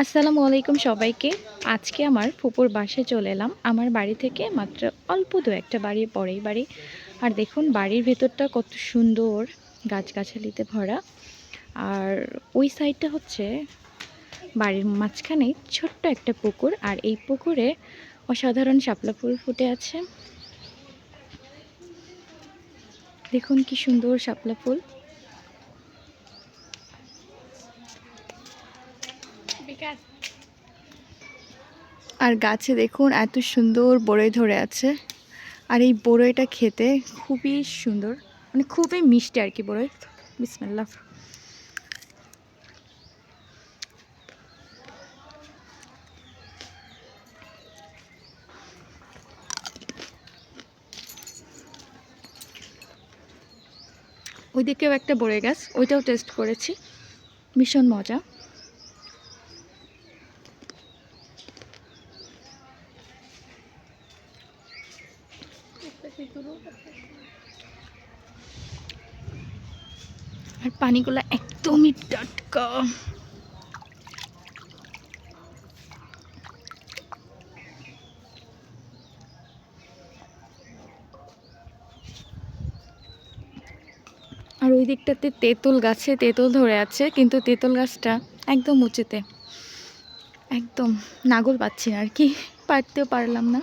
আসসালামু আলাইকুম সবাইকে। আজকে আমার ফুপুর বাসায় চলে এলাম। আমার বাড়ি থেকে মাত্র অল্প দু একটা বাড়ি, পরেই বাড়ি। আর দেখুন, বাড়ির ভেতরটা কত সুন্দর গাছগাছালিতে ভরা। আর ওই সাইডটা হচ্ছে বাড়ির মাঝখানে ছোট্ট একটা পুকুর। আর এই পুকুরে অসাধারণ শাপলা ফুল ফুটে আছে। দেখুন কি সুন্দর শাপলা ফুল। আর গাছে দেখুন এত সুন্দর বড়ই ধরে আছে। আর এই বড়ইটা খেতে খুবই সুন্দর মানে খুবই মিষ্টি আর কি বড়ই। বিসমিল্লাহ। ওইদিকেও একটা বড়ই গাছ, ওইটাও টেস্ট করেছি। ভীষণ মজা। আর পানিগুলো একদমই টাটকা। আর ওই দিকটাতে তেঁতুল গাছে তেঁতুল ধরে আছে, কিন্তু তেঁতুল গাছটা একদম উঁচুতে। একদম নাগল পাচ্ছি আর কি, পারতেও পারলাম না।